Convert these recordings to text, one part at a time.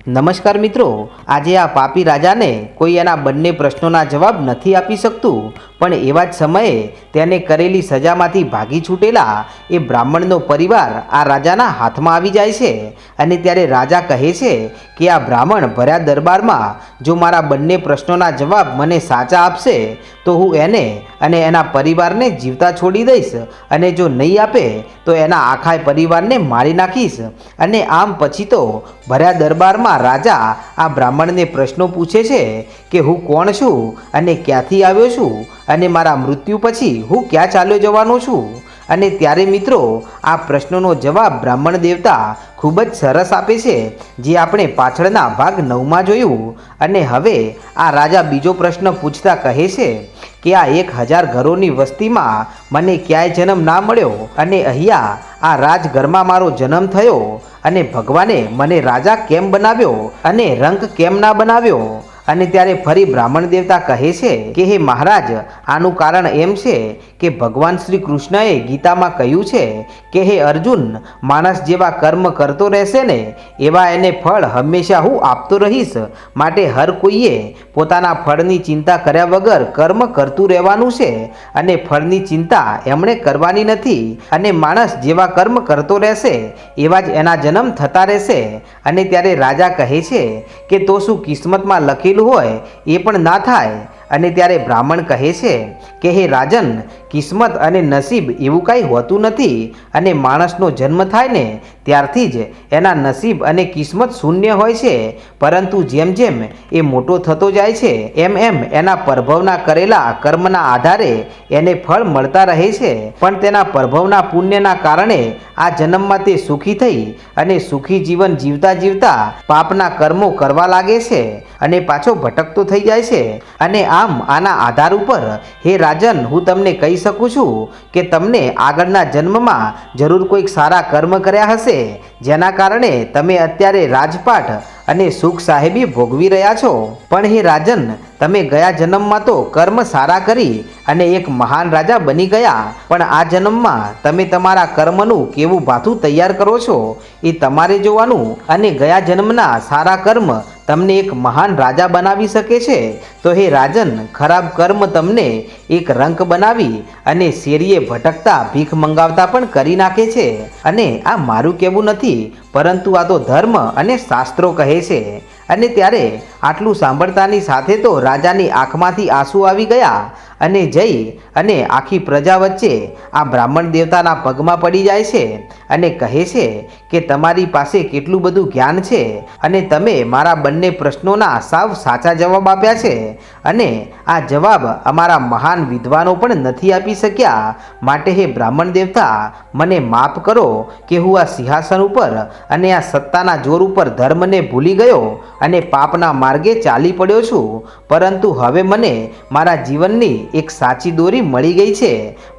નમસ્કાર મિત્રો, આજે આ પાપી રાજાને કોઈ એના બંને પ્રશ્નોના જવાબ નથી આપી શકતું, પણ એવા જ સમયે તેને કરેલી સજામાંથી ભાગી છૂટેલા એ બ્રાહ્મણનો પરિવાર આ રાજાના હાથમાં આવી જાય છે અને ત્યારે રાજા કહે છે કે આ બ્રાહ્મણ ભર્યા દરબારમાં જો મારા બંને પ્રશ્નોના જવાબ મને સાચા આપશે, તો હું એને અને એના પરિવારને જીવતા છોડી દઈશ અને જો નહીં આપે, તો એના આખા પરિવારને મારી નાખીશ અને આમ પછી તો ભર્યા દરબારમાં રાજા આ બ્રાહ્મણને પ્રશ્નો પૂછે છે કે હું કોણ છું અને ક્યાંથી આવ્યો છું અને મારા મૃત્યુ પછી હું ક્યાં ચાલ્યો જવાનો છું? અને ત્યારે મિત્રો, આ પ્રશ્નોનો જવાબ બ્રાહ્મણ દેવતા ખૂબ જ સરસ આપે છે, જે આપણે પાછળના ભાગ નવમાં જોયું. અને હવે આ રાજા બીજો પ્રશ્ન પૂછતા કહે છે કે આ એક હજાર ઘરોની વસ્તીમાં મને ક્યાંય જન્મ ના મળ્યો અને અહીંયા આ રાજઘરમાં મારો જન્મ થયો અને ભગવાને મને રાજા કેમ બનાવ્યો અને રંક કેમ ના બનાવ્યો? અને ત્યારે ફરી બ્રાહ્મણ દેવતા કહે છે કે, હે મહારાજ, આનું કારણ એમ છે કે ભગવાન શ્રી કૃષ્ણએ ગીતામાં કહ્યું છે કે, હે અર્જુન, માણસ જેવા કર્મ કરતો રહેશે ને, એવા એને ફળ હંમેશા હું આપતો રહીશ. માટે હર કોઈએ પોતાના ફળની ચિંતા કર્યા વગર કર્મ કરતું રહેવાનું છે અને ફળની ચિંતા એમણે કરવાની નથી. અને માણસ જેવા કર્મ કરતો રહેશે, એવા જ એના જન્મ થતા રહેશે. અને ત્યારે રાજા કહે છે કે, તો શું કિસ્મતમાં લખેલું હોય એ પણ ના થાય. અને ત્યારે બ્રાહ્મણ કહે છે કે, હે રાજન, કિસ્મત અને નસીબ એવું કાંઈ હોતું નથી અને માણસનો જન્મ થાય ને ત્યારથી જ એના નસીબ અને કિસ્મત શૂન્ય હોય છે, પરંતુ જેમ જેમ એ મોટો થતો જાય છે, એમ એમ એના પ્રભવના કરેલા કર્મના આધારે એને ફળ મળતા રહે છે. પણ તેના પ્રભવના પુણ્યના કારણે આ જન્મમાં તે સુખી થઈ અને સુખી જીવન જીવતા જીવતા પાપના કર્મો કરવા લાગે છે અને પાછો ભટકતો થઈ જાય છે. અને આમ આના આધાર ઉપર, હે રાજન, હું તમને કહી શકું છું કે તમને આગળના જન્મમાં જરૂર કોઈક સારા કર્મ કર્યા હશે? જેના કારણે તમે અત્યારે રાજપાઠ અને સુખ સાહેબી ભોગવી રહ્યા છો. પણ હે રાજન, તમે ગયા જન્મમાં તો કર્મ સારા કરી અને એક મહાન રાજા બની ગયા. પણ આ જન્મમાં તમે તમારા કર્મનું કેવું ભાથું તૈયાર કરો છો? એ તમારે જોવાનું અને ગયા જન્મના સારા કર્મ તમને એક મહાન રાજા બનાવી શકે છે? તો હે રાજન, ખરાબ કર્મ તમને એક રંક બનાવી અને શેરીએ ભટકતા ભીખ મંગાવતા પણ કરી નાખે છે. અને આ મારું કહેવું નથી, પરંતુ આ તો ધર્મ અને શાસ્ત્રો કહે છે. અને ત્યારે આટલું સાંભળતાની સાથે તો રાજાની આંખમાંથી આંસુ આવી ગયા અને જઈ અને આખી પ્રજા વચ્ચે આ બ્રાહ્મણ દેવતાના પગમાં પડી જાય છે અને કહે છે કે તમારી પાસે કેટલું બધું જ્ઞાન છે અને તમે મારા બંને પ્રશ્નોના સાવ સાચા જવાબ આપ્યા છે અને આ જવાબ અમારા મહાન વિદ્વાનો પણ નથી આપી શક્યા. માટે હે બ્રાહ્મણ દેવતા, મને માફ કરો કે હું આ સિંહાસન ઉપર અને આ સત્તાના જોર ઉપર ધર્મને ભૂલી ગયો અને પાપના માર્ગે ચાલી પડ્યો છું, પરંતુ હવે મને મારા જીવનની એક સાચી દોરી મળી ગઈ છે.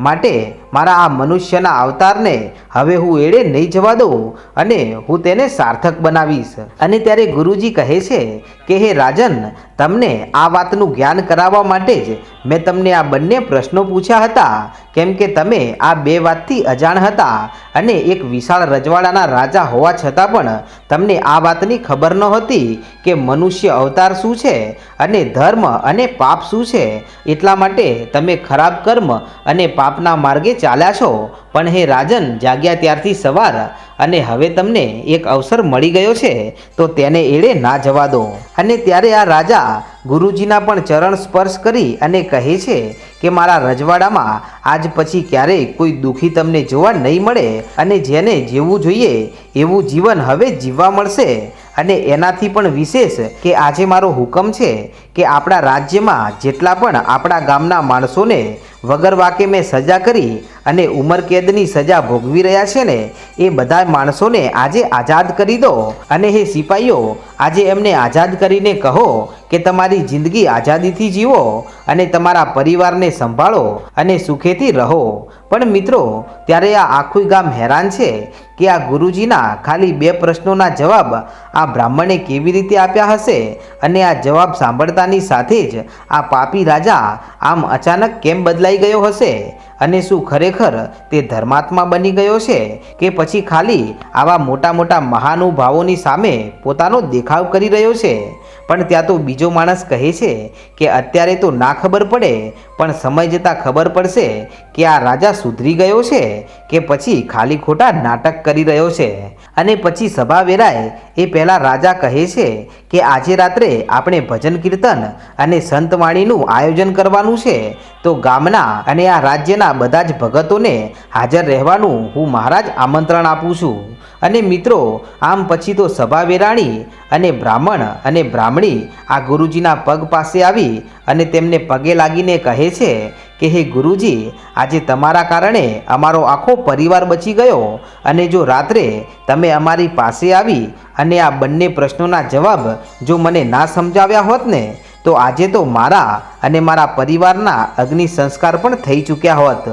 માટે મારા આ મનુષ્યના અવતારને હવે હું એળે નહીં જવા દઉં અને હું તેને સાર્થક બનાવીશ. અને ત્યારે ગુરુજી કહે છે કે, હે રાજન, તમને આ વાતનું જ્ઞાન કરાવવા માટે જ મેં તમને આ બંને પ્રશ્નો પૂછ્યા હતા. કેમ કે તમે આ બે વાતથી અજાણ હતા અને એક વિશાળ રજવાડાના રાજા હોવા છતાં પણ તમને આ વાતની ખબર નહોતી કે મનુષ્ય અવતાર શું છે અને ધર્મ અને પાપ શું છે. એટલા માટે તમે ખરાબ કર્મ અને પાપના માર્ગે ચાલ્યા છો? પણ હે રાજન, જાગ્યા ત્યારથી સવાર અને હવે તમને એક અવસર મળી ગયો છે, તો તેને એળે ના જવા દો. અને ત્યારે આ રાજા ગુરુજીના પણ ચરણ સ્પર્શ કરી અને કહે છે કે મારા રજવાડામાં આજ પછી ક્યારેય કોઈ દુઃખી તમને જોવા નહીં મળે અને જેને જીવવું જોઈએ એવું જીવન હવે જીવવા મળશે. અને એનાથી પણ વિશેષ કે આજે મારો હુકમ છે કે આપણા રાજ્યમાં જેટલા પણ આપણા ગામના માણસોને વગર વાકે મેં સજા કરી અને ઉંમરકેદની સજા ભોગવી રહ્યા છે ને, એ બધા માણસોને આજે આઝાદ કરી દો. અને હે સિપાહીઓ આજે એમને આઝાદ કરીને કહો કે તમારી જિંદગી આઝાદીથી જીવો અને તમારા પરિવારને સંભાળો અને સુખેથી રહો. પણ મિત્રો, ત્યારે આ આખું ગામ હેરાન છે કે આ ગુરુજીના ખાલી બે પ્રશ્નોના જવાબ આ બ્રાહ્મણે કેવી રીતે આપ્યા હશે અને આ જવાબ સાંભળતાની સાથે જ આ પાપી રાજા આમ અચાનક કેમ બદલાઈ બદલાઈ ગયો હશે? અને શું ખરેખર તે ધર્માત્મા બની ગયો છે કે પછી ખાલી આવા મોટા મોટા મહાનુભાવોની સામે પોતાનો દેખાવ કરી રહ્યો છે? પણ ત્યાં તો બીજો માણસ કહે છે કે અત્યારે તો ના ખબર પડે, પણ સમય જતાં ખબર પડશે કે આ રાજા સુધરી ગયો છે કે પછી ખાલી ખોટા નાટક કરી રહ્યો છે. અને પછી સભા વેરાય એ પહેલાં રાજા કહે છે કે આજે રાત્રે આપણે ભજન કીર્તન અને સંતવાણીનું આયોજન કરવાનું છે. તો ગામના અને આ રાજ્યના બધા જ ભગતોને હાજર રહેવાનું હું મહારાજ આમંત્રણ આપું છું. અને મિત્રો, આમ પછી તો સભા વેરાણી અને બ્રાહ્મણ અને બ્રાહ્મણી આ ગુરુજીના પગ પાસે આવી અને તેમને પગે લાગીને કહે છે કે, હે ગુરુજી, આજે તમારા કારણે અમારો આખો પરિવાર બચી ગયો અને જો રાત્રે તમે અમારી પાસે આવી અને આ બંને પ્રશ્નોના જવાબ જો મને ના સમજાવ્યા હોત ને, તો આજે તો મારા અને મારા પરિવારના અગ્નિ સંસ્કાર પણ થઈ ચૂક્યા હોત.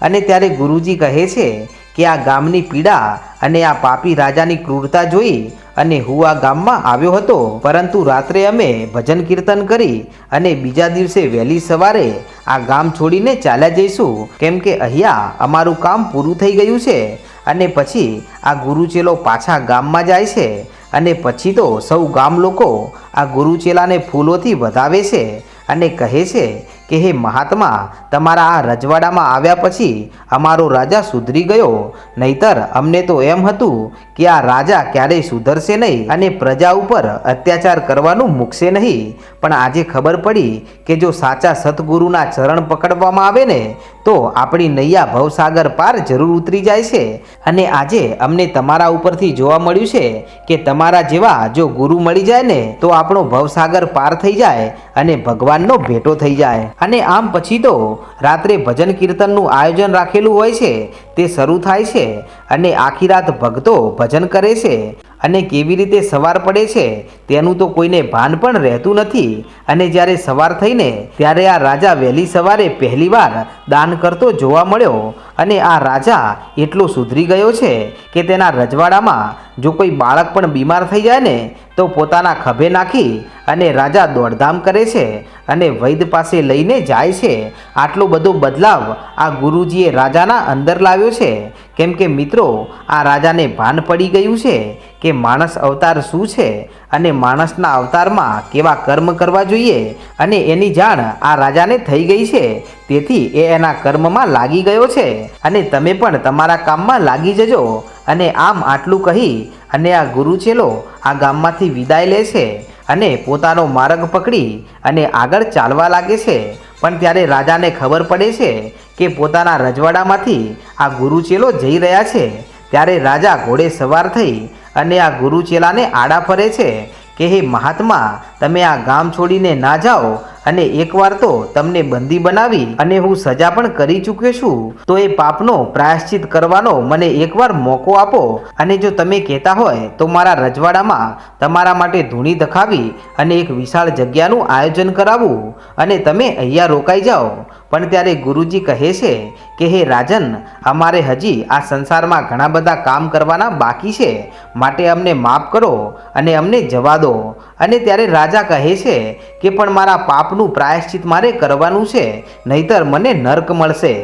અને ત્યારે ગુરુજી કહે છે કે આ ગામની પીડા અને આ પાપી રાજાની ક્રૂરતા જોઈ અને હું આ ગામમાં આવ્યો હતો. પરંતુ રાત્રે અમે ભજન કીર્તન કરી અને બીજા દિવસે વહેલી સવારે આ ગામ છોડીને ચાલ્યા જઈશું. કેમ કે અહીંયા અમારું કામ પૂરું થઈ ગયું છે અને પછી આ ગુરુચેલો પાછા ગામમાં જાય છે અને પછી તો સૌ ગામ લોકો આ ગુરુચેલાને ફૂલોથી વધાવે છે અને કહે છે કે હે મહાત્મા, તમારા આ રજવાડામાં આવ્યા પછી અમારો રાજા સુધરી ગયો. નહીતર અમને તો એમ હતું કે આ રાજા ક્યારેય સુધરશે નહીં અને પ્રજા ઉપર અત્યાચાર કરવાનું મૂકશે નહીં. પણ આજે ખબર પડી કે જો સાચા સદગુરુના ચરણ પકડવામાં આવે ને, તો આપણી નૈયા ભવસાગર પાર જરૂર ઉતરી જાય છે. અને આજે અમને તમારા ઉપરથી જોવા મળ્યું છે કે તમારા જેવા જો ગુરુ મળી જાય ને, તો આપણો ભવસાગર પાર થઈ જાય અને ભગવાનનો ભેટો થઈ જાય. અને આમ પછી તો રાત્રે ભજન કીર્તનનું આયોજન રાખેલું હોય છે તે શરૂ થાય છે અને આખી રાત ભક્તો ભજન કરે છે અને કેવી રીતે સવાર પડે છે તેનું તો કોઈને ભાન પણ રહેતું નથી. અને જ્યારે સવાર થઈને ત્યારે આ રાજા વહેલી સવારે પહેલીવાર દાન કરતો જોવા મળ્યો અને આ રાજા એટલો સુધરી ગયો છે કે તેના રજવાડામાં જો કોઈ બાળક પણ બીમાર થઈ જાય ને તો પોતાના ખભે નાખી અને રાજા દોડધામ કરે છે અને વૈદ પાસે લઈને જાય છે. આટલો બધો બદલાવ આ ગુરુજીએ રાજાના અંદર લાવ્યો છે? કેમ કે મિત્રો, આ રાજાને ભાન પડી ગયું છે કે માણસ અવતાર શું છે અને માણસના અવતારમાં કેવા કર્મ કરવા જોઈએ અને એની જાણ આ રાજાને થઈ ગઈ છે. તેથી એ એના કર્મમાં લાગી ગયો છે અને તમે પણ તમારા કામમાં લાગી જજો અને આમ આટલું કહી અને આ ગુરુચેલો આ ગામમાંથી વિદાય લે છે અને પોતાનો માર્ગ પકડી અને આગળ ચાલવા લાગે છે. પણ ત્યારે રાજાને ખબર પડે છે કે પોતાના રજવાડામાંથી આ ગુરુચેલો જઈ રહ્યા છે. ત્યારે રાજા ઘોડે સવાર થઈ અને આ ગુરુચેલાને આડા ફરે છે કે, હે મહાત્મા, તમે આ ગામ છોડીને ના જાઓ અને એકવાર તો તમને બંદી બનાવી અને હું સજા પણ કરી ચૂક્યો છું, તો એ પાપનો પ્રાયશ્ચિત કરવાનો મને એકવાર મોકો આપો. અને જો તમે કહેતા હોય, તો મારા રજવાડામાં તમારા માટે ધૂણી દખાવી અને એક વિશાળ જગ્યાનું આયોજન કરાવું. અને તમે અહીંયા રોકાઈ જાઓ. પણ ત્યારે ગુરુજી કહે છે કે, હે રાજન, અમારે હજી આ સંસારમાં ઘણા બધા કામ કરવાના બાકી છે. માટે અમને માફ કરો અને અમને જવા દો. અને ત્યારે રાજા કહે છે કે, પણ મારા પાપનું પ્રાયશ્ચિત મારે કરવાનું છે, નહીતર મને નર્ક મળશે.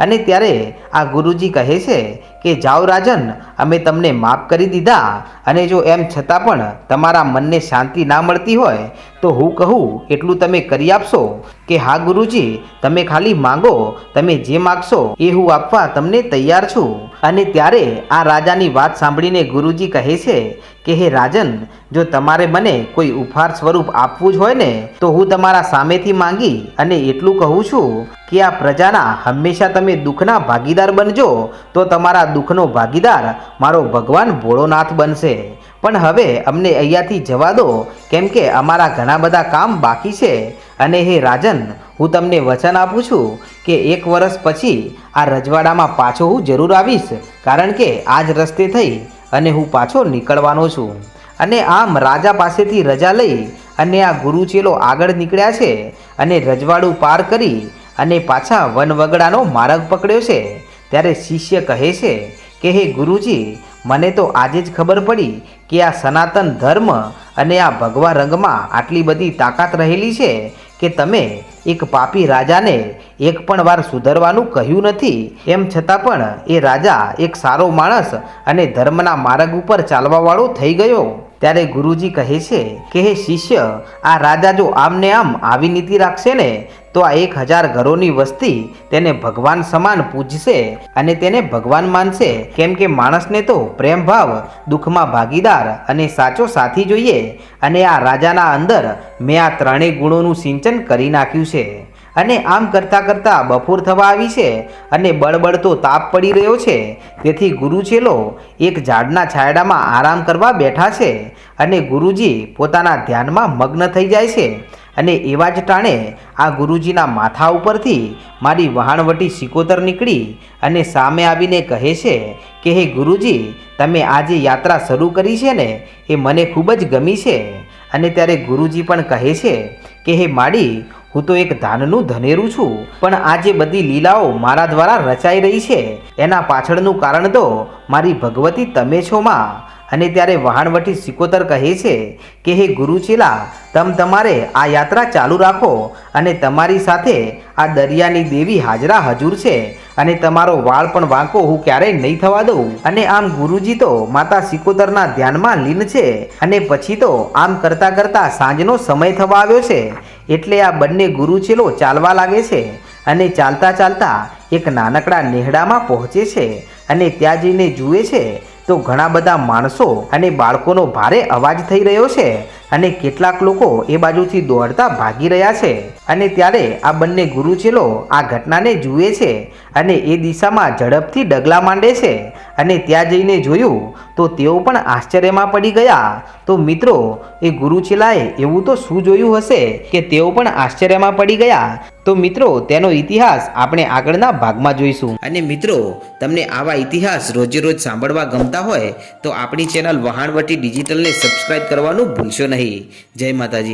અને ત્યારે આ ગુરુજી કહે છે કે જાઓ રાજન, અમે તમને માફ કરી દીધા. અને જો એમ છતાં પણ તમારા મનને શાંતિ ના મળતી હોય, તો હું કહું, એટલું તમે કરી આપશો. કે હા, ગુરુજી, તમે ખાલી માંગો, તમે જે માગશો એ હું આપવા તમને તૈયાર છું. અને ત્યારે આ રાજાની વાત સાંભળીને ગુરુજી કહે છે કે, હે રાજન, જો તમારે મને કોઈ ઉપહાર સ્વરૂપ આપવું જ હોય ને, તો હું તમારા સામેથી માંગી અને એટલું કહું છું કે, આ પ્રજાના હંમેશા તમે દુઃખના ભાગીદાર બનજો. તો તમારા દુઃખનો ભાગીદાર મારો ભગવાન ભોળોનાથ બનશે. પણ હવે અમને અહીંયાથી જવા દો, કેમ કે અમારા ઘણા બધા કામ બાકી છે. અને હે રાજન, હું તમને વચન આપું છું કે એક વર્ષ પછી આ રજવાડામાં પાછો હું જરૂર આવીશ, કારણ કે આ જ રસ્તે થઈ અને હું પાછો નીકળવાનો છું. અને આમ રાજા પાસેથી રજા લઈ અને આ ગુરુચેલો આગળ નીકળ્યા છે અને રજવાડું પાર કરી અને પાછા વનવગડાનો માર્ગ પકડ્યો છે. ત્યારે શિષ્ય કહે છે કે, હે ગુરુજી, મને તો આજે જ ખબર પડી કે આ સનાતન ધર્મ અને આ ભગવા રંગમાં આટલી બધી તાકાત રહેલી છે કે તમે એક પાપી રાજાને એક પણ વાર સુધરવાનું કહ્યું નથી. એમ છતાં પણ એ રાજા એક સારો માણસ અને ધર્મના માર્ગ ઉપર ચાલવાવાળો થઈ ગયો. ત્યારે ગુરુજી કહે છે કે, હે શિષ્ય, આ રાજા જો આમને આમ આવી નીતિ રાખશે ને તો આ એક હજાર ઘરોની વસ્તી તેને ભગવાન સમાન પૂજશે અને તેને ભગવાન માનશે. કેમ કે માણસને તો પ્રેમભાવ દુઃખમાં ભાગીદાર અને સાચો સાથી જોઈએ અને આ રાજાના અંદર મેં આ ત્રણેય ગુણોનું સિંચન કરી નાખ્યું છે. અને આમ કરતાં કરતાં બપોર થવા આવી છે અને બળબડતો તાપ પડી રહ્યો છે. તેથી ગુરુ ચેલો એક ઝાડના છાયડામાં આરામ કરવા બેઠા છે અને ગુરુજી પોતાના ધ્યાનમાં મગ્ન થઈ જાય છે. અને એવા જ ટાણે આ ગુરુજીના માથા ઉપરથી મારી વહાણવટી સિકોતર નીકળી અને સામે આવીને કહે છે કે, હે ગુરુજી, તમે આ જે યાત્રા શરૂ કરી છે ને? એ મને ખૂબ જ ગમી છે. અને ત્યારે ગુરુજી પણ કહે છે કે, હે માડી, હું તો એક ધાનનું ધનેરું છું, પણ આ જે બધી લીલાઓ મારા દ્વારા રચાઈ રહી છે, એના પાછળનું કારણ તો મારી ભગવતી તમે છો માં. અને ત્યારે વહાણવટી સિકોતર કહે છે કે, હે ગુરુચેલા તમ તમારે આ યાત્રા ચાલુ રાખો અને તમારી સાથે આ દરિયાની દેવી હાજરા હજુર છે અને તમારો વાળ પણ વાંકો હું ક્યારેય નહીં થવા દઉં. અને આમ ગુરુજી તો માતા સિકોતરના ધ્યાનમાં લીન છે અને પછી તો આમ કરતાં કરતાં સાંજનો સમય થવા આવ્યો છે એટલે આ બંને ગુરુચેલો ચાલવા લાગે છે અને ચાલતા ચાલતા એક નાનકડા નેહડામાં પહોંચે છે અને ત્યાં જઈને જુએ છે તો ઘણા બધા માણસો અને બાળકોનો ભારે અવાજ થઈ રહ્યો છે અને કેટલાક લોકો એ બાજુથી દોડતા ભાગી રહ્યા છે. અને ત્યારે આ બંને ગુરુચેલો આ ઘટનાને જુએ છે અને એ દિશામાં ઝડપથી ડગલા માંડે છે. અને ત્યાં જઈને જોયું તો તેઓ પણ આશ્ચર્યમાં પડી ગયા. તો મિત્રો, એ ગુરુચેલાએ એવું તો શું જોયું હશે કે તેઓ પણ આશ્ચર્યમાં પડી ગયા તો મિત્રો, તેનો ઇતિહાસ આપણે આગળના ભાગમાં જોઈશું. અને મિત્રો, તમને આવા ઇતિહાસ રોજે રોજ સાંભળવા ગમતા હોય, તો આપણી ચેનલ વહાણવટી ડિજિટલને સબસ્ક્રાઇબ કરવાનું ભૂલશો નહીં. જય માતાજી.